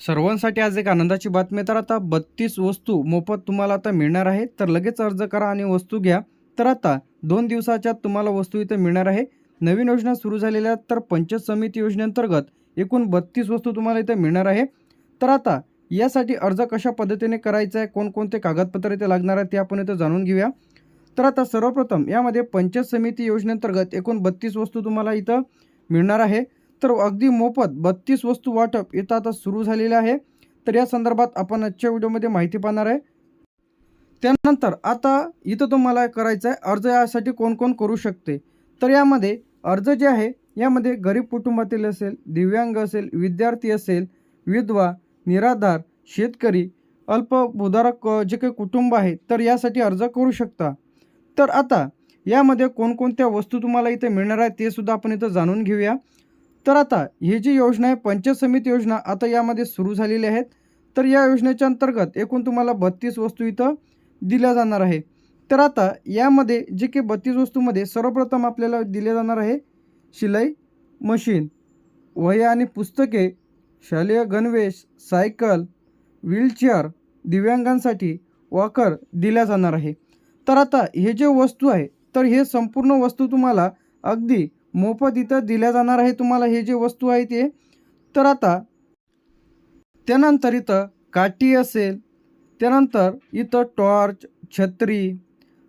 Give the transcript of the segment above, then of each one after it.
सर्वांसाठी आज एक आनंदाची बातमी तर आता बत्तीस वस्तू मोफत तुम्हाला आता मिळणार आहे तर लगेच अर्ज करा आणि वस्तू घ्या. तर आता दोन दिवसाच्या तुम्हाला वस्तू इथं मिळणार आहे. नवीन योजना सुरू झालेल्या तर पंचायत समिती योजनेअंतर्गत एकूण बत्तीस वस्तू तुम्हाला इथं मिळणार आहे. तर आता यासाठी अर्ज कशा पद्धतीने करायचा आहे? कोणकोणते कागदपत्र इथे लागणार आहे ते आपण इथं जाणून घेऊया. तर आता सर्वप्रथम यामध्ये पंचायत समिती योजनेअंतर्गत एकूण बत्तीस वस्तू तुम्हाला इथं मिळणार आहे. तर अगदी मोफत बत्तीस वस्तू वाटप इथं आता सुरू झालेलं आहे. तर या संदर्भात आपण आजच्या व्हिडिओमध्ये माहिती पाहणार आहे. त्यानंतर आता इथं तुम्हाला करायचं आहे अर्ज यासाठी कोण कोण करू शकते? तर यामध्ये अर्ज जे आहे यामध्ये गरीब कुटुंबातील असेल दिव्यांग असेल विद्यार्थी असेल विधवा निराधार शेतकरी अल्पभूधारक जे काही कुटुंब आहे तर यासाठी अर्ज करू शकता. तर आता यामध्ये कोणकोणत्या वस्तू तुम्हाला इथे मिळणार आहे ते सुद्धा आपण इथं जाणून घेऊया. तर आता ही जी योजना आहे पंचायत समिती योजना आता यामध्ये सुरू झालेली आहेत. तर या योजनेच्या अंतर्गत एकूण तुम्हाला बत्तीस वस्तू इथं दिल्या जाणार आहे. तर आता यामध्ये जे काही बत्तीस वस्तूमध्ये सर्वप्रथम आपल्याला दिले जाणार आहे शिलाई मशीन वह्या आणि पुस्तके शालेय गणवेश सायकल व्हीलचेअर दिव्यांगांसाठी वॉकर दिल्या जाणार आहे. तर आता हे जे वस्तू आहे तर हे संपूर्ण वस्तू तुम्हाला अगदी मोफत इथं दिल्या जाणार आहे तुम्हाला हे जे वस्तू आहे ते. तर आता त्यानंतर इथं काठी असेल त्यानंतर इथं टॉर्च छत्री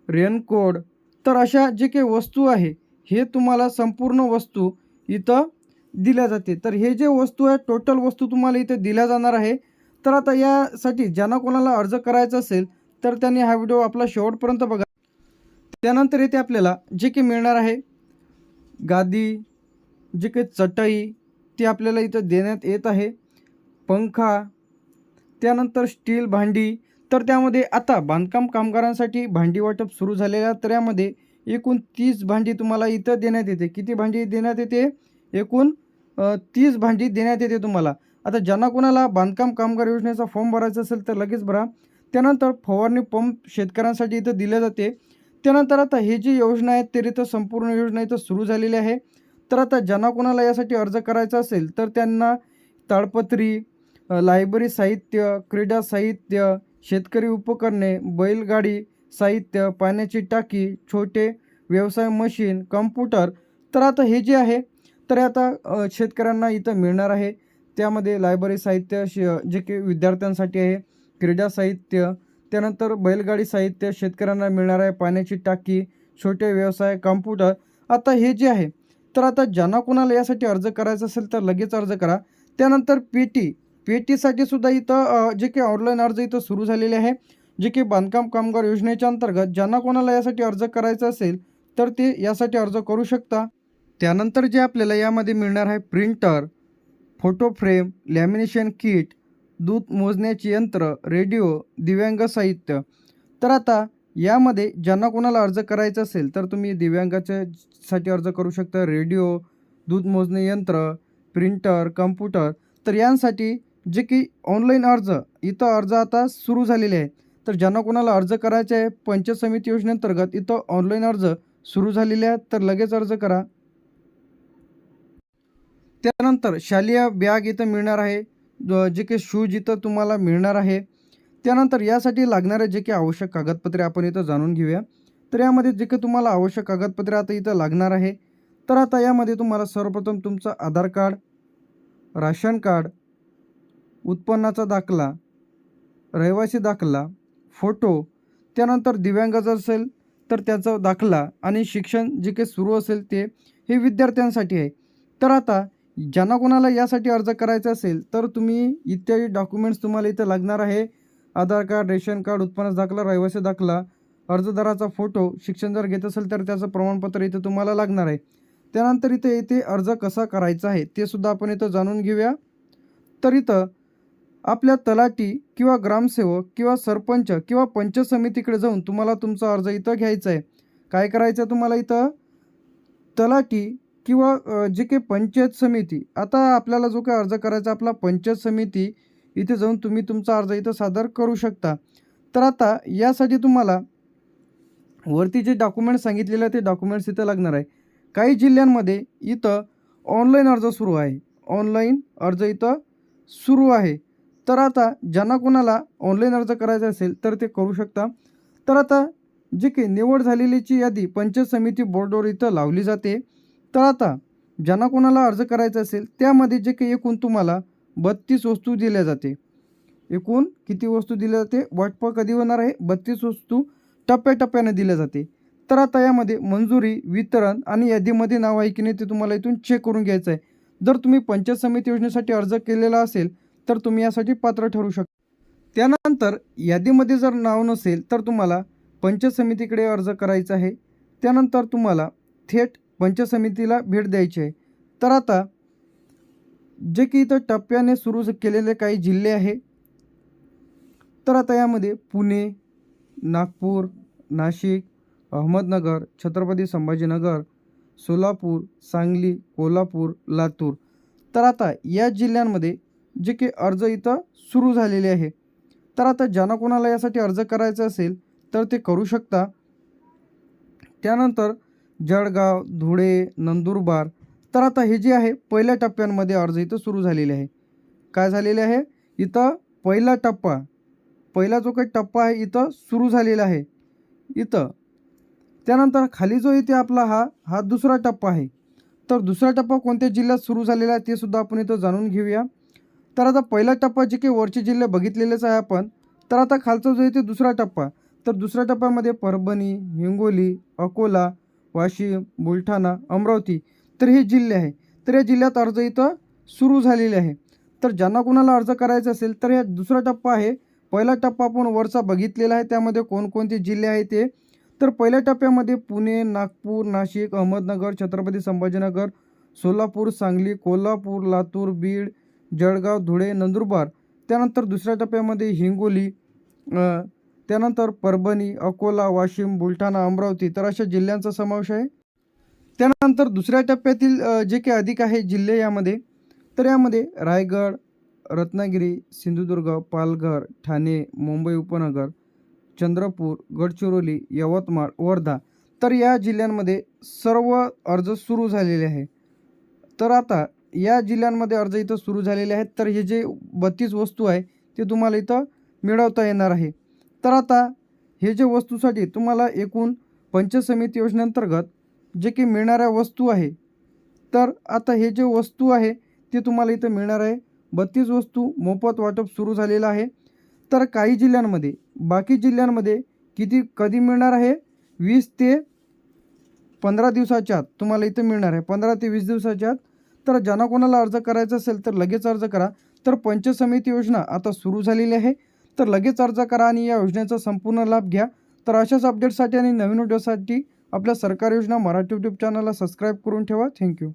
रेनकोट तर अशा जे काही वस्तू आहे हे तुम्हाला संपूर्ण वस्तू इथं दिल्या जाते. तर हे जे वस्तू आहे टोटल वस्तू तुम्हाला इथं दिल्या जाणार आहे. तर आता यासाठी ज्यांना कोणाला अर्ज करायचा असेल तर त्यांनी हा व्हिडिओ आपला शेवटपर्यंत बघा. त्यानंतर इथे आपल्याला जे काही मिळणार आहे गादी जे काही चटई ती आपल्याला इथं देण्यात येत आहे. पंखा त्यानंतर स्टील भांडी. तर त्यामध्ये आता बांधकाम कामगारांसाठी भांडी वाटप सुरू झालेल्या तर यामध्ये एकूण तीस भांडी तुम्हाला इथं देण्यात येते. किती भांडी देण्यात येते? एकूण तीस भांडी देण्यात येते तुम्हाला. आता ज्यांना कोणाला बांधकाम कामगार योजनेचा फॉर्म भरायचा असेल तर लगेच भरा. त्यानंतर फवारणी पंप शेतकऱ्यांसाठी इथं दिले जाते. त्यानंतर आता ही जी योजना आहे तर संपूर्ण योजना इथं सुरू झालेली आहे. तर आता ज्यांना कोणाला यासाठी अर्ज करायचा असेल तर त्यांना ताडपत्री लायब्ररी साहित्य क्रीडा साहित्य शेतकरी उपकरणे बैलगाडी साहित्य पाण्याची टाकी छोटे व्यवसाय मशीन कम्प्युटर. तर आता हे जे आहे तर आता शेतकऱ्यांना इथं मिळणार आहे. त्यामध्ये लायब्ररी साहित्य श जे की विद्यार्थ्यांसाठी आहे क्रीडा साहित्य त्यानंतर बैलगाडी साहित्य शेतकऱ्यांना मिळणार आहे पाण्याची टाकी छोटे व्यवसाय कम्प्युटर. आता हे जे आहे तर आता ज्यांना कोणाला यासाठी अर्ज करायचा असेल तर लगेच अर्ज करा. त्यानंतर पेटी पेटीसाठी सुद्धा इथं जे काही ऑनलाईन अर्ज इथं सुरू झालेले आहे. जे की बांधकाम कामगार योजनेच्या अंतर्गत ज्यांना कोणाला यासाठी अर्ज करायचा असेल तर ते यासाठी अर्ज करू शकता. त्यानंतर जे आपल्याला यामध्ये मिळणार आहे printer photo frame lamination kit दूध मोजण्याचे यंत्र रेडिओ दिव्यांग साहित्य. तर आता यामध्ये ज्यांना कोणाला अर्ज करायचा असेल तर तुम्ही दिव्यांगाच्या साठी अर्ज करू शकता. रेडिओ दूध मोजणे यंत्र प्रिंटर कम्प्युटर. तर यांसाठी जे की ऑनलाईन अर्ज इथं अर्ज आता सुरू झालेले आहे तर ज्यांना कोणाला अर्ज करायचे आहे पंचायत समिती योजनेअंतर्गत इथं ऑनलाईन अर्ज सुरू झालेले आहेत. तर लगेच अर्ज करा. त्यानंतर शालेय बॅग इथं मिळणार आहे. ज- जे काही शूज इथं तुम्हाला मिळणार आहे. त्यानंतर यासाठी लागणारे जे काही आवश्यक कागदपत्रे आपण इथं जाणून घेऊया. तर यामध्ये जे काही तुम्हाला आवश्यक कागदपत्रे आता इथं लागणार आहे. तर आता यामध्ये तुम्हाला सर्वप्रथम तुमचं आधार कार्ड राशन कार्ड उत्पन्नाचा दाखला रहिवासी दाखला फोटो त्यानंतर दिव्यांग जर असेल तर त्याचा दाखला आणि शिक्षण जे काही सुरू असेल ते हे विद्यार्थ्यांसाठी आहे. तर आता ज्यांना कोणाला यासाठी अर्ज करायचा असेल तर तुम्ही इत्यादी डॉक्युमेंट्स तुम्हाला इथं लागणार आहे. आधार कार्ड रेशन कार्ड उत्पन्नाचा दाखला रहिवासी दाखला अर्जदाराचा फोटो शिक्षण जर घेत असेल तर त्याचं प्रमाणपत्र इथं तुम्हाला लागणार आहे. त्यानंतर इथे इथे अर्ज कसा करायचा आहे ते सुद्धा आपण इथं जाणून घेऊया. तर इथं आपल्या तलाटी किंवा ग्रामसेवक किंवा सरपंच किंवा पंचायत समितीकडे जाऊन तुम्हाला तुमचा अर्ज इथं घ्यायचा आहे. काय करायचं आहे तुम्हाला इथं? तलाटी किंवा जे काही पंचायत समिती आता आपल्याला जो काही अर्ज करायचा आपला पंचायत समिती इथे जाऊन तुम्ही तुमचा अर्ज इथं सादर करू शकता. तर आता यासाठी तुम्हाला वरती जे डॉक्युमेंट सांगितलेले आहे ते डॉक्युमेंट्स इथं लागणार आहे. काही जिल्ह्यांमध्ये इथं ऑनलाईन अर्ज सुरू आहे. ऑनलाईन अर्ज इथं सुरू आहे. तर आता ज्यांना कोणाला ऑनलाईन अर्ज करायचा असेल तर ते करू शकता. तर आता जे काही निवड झालेलीची यादी पंचायत समिती बोर्डवर इथं लावली जाते. तर आता ज्यांना कोणाला अर्ज करायचा असेल त्यामध्ये जे काही एकूण तुम्हाला बत्तीस वस्तू दिल्या जाते. एकूण किती वस्तू दिल्या जाते? वाटप कधी होणार आहे? बत्तीस वस्तू टप्प्याटप्प्याने दिल्या जाते. तर आता यामध्ये मंजुरी वितरण आणि यादीमध्ये नाव आहे की नाही ते तुम्हाला इथून चेक करून घ्यायचं आहे. जर तुम्ही पंचायत समिती योजनेसाठी अर्ज केलेला असेल तर तुम्ही यासाठी पात्र ठरू शकता त्यानंतर यादीमध्ये जर नाव नसेल तर तुम्हाला पंचायत समितीकडे अर्ज करायचा आहे. त्यानंतर तुम्हाला थेट पंचसमितीला समितीला भेट द्यायची आहे. तर आता जे की इथं टप्प्याने सुरू केलेले काही जिल्हे आहे. तर आता यामध्ये पुणे नागपूर नाशिक अहमदनगर छत्रपती संभाजीनगर सोलापूर सांगली कोल्हापूर लातूर. तर आता या जिल्ह्यांमध्ये जे की अर्ज इथं सुरू झालेले आहे. तर आता ज्यांना कोणाला यासाठी अर्ज करायचा असेल तर ते करू शकता. त्यानंतर जळगाव धुळे नंदुरबार. तर आता हे जे आहे पहिल्या टप्प्यांमध्ये अर्ज इथं सुरू झालेले आहे. काय झालेले आहे? इथं पहिला टप्पा पहिला जो काही टप्पा आहे इथं सुरू झालेला आहे. इथं. त्यानंतर खाली जो इथे आपला हा हा दुसरा टप्पा आहे. तर दुसरा टप्पा कोणत्या जिल्ह्यात सुरू झालेला आहे ते सुद्धा आपण इथं जाणून घेऊया. तर आता पहिला टप्पा जे काही वरचे जिल्हे बघितलेलेच आहे आपण तर आता खालचा जो इथे दुसरा टप्पा तर दुसऱ्या टप्प्यामध्ये परभणी हिंगोली अकोला वाशिम बुलढाणा अमरावती तर हे जिल्हे आहे. तर या जिल्ह्यात अर्ज इथं सुरू झालेले आहे. तर ज्यांना कोणाला अर्ज करायचा असेल तर हे दुसरा टप्पा आहे. पहिला टप्पा आपण वरचा बघितलेला आहे. त्यामध्ये कोणकोणते जिल्हे आहे ते. तर पहिल्या टप्प्यामध्ये पुणे नागपूर नाशिक अहमदनगर छत्रपती संभाजीनगर सोलापूर सांगली कोल्हापूर लातूर बीड जळगाव धुळे नंदुरबार. त्यानंतर दुसऱ्या टप्प्यामध्ये हिंगोली त्यानंतर परभणी अकोला वाशिम बुलढाणा अमरावती तर अशा जिल्ह्यांचा समावेश आहे. त्यानंतर दुसऱ्या टप्प्यातील जे काही अधिक आहे जिल्हे यामध्ये तर यामध्ये रायगड रत्नागिरी सिंधुदुर्ग पालघर ठाणे मुंबई उपनगर चंद्रपूर गडचिरोली यवतमाळ वर्धा तर या जिल्ह्यांमध्ये सर्व अर्ज सुरू झालेले आहे. तर आता या जिल्ह्यांमध्ये अर्ज इथं सुरू झालेले आहेत तर हे जे बत्तीस वस्तू आहे ते तुम्हाला इथं मिळवता येणार आहे. तर आता हे जे वस्तूसाठी तुम्हाला एकूण पंचसमिती समिती योजनेअंतर्गत जे की मिळणाऱ्या वस्तू आहे तर आता हे जे वस्तू आहे ते तुम्हाला इथं मिळणार आहे. बत्तीस वस्तू मोफत वाटप सुरू झालेलं आहे. तर काही जिल्ह्यांमध्ये बाकी जिल्ह्यांमध्ये किती कधी मिळणार आहे? वीस ते पंधरा दिवसाच्या आत तुम्हाला इथं मिळणार आहे. पंधरा ते वीस दिवसाच्या आत. तर ज्यांना कोणाला अर्ज करायचा असेल तर लगेच अर्ज करा. तर पंचसमिती समिती योजना आता सुरू झालेली आहे. तर लगेच अर्ज करा आणि या योजनेचा संपूर्ण लाभ घ्या. तर अशाच अपडेटसाठी आणि नवीन व्हिडिओसाठी आपल्या सरकारी योजना मराठी यूट्यूब चॅनलला सबस्क्राईब करून ठेवा. थँक्यू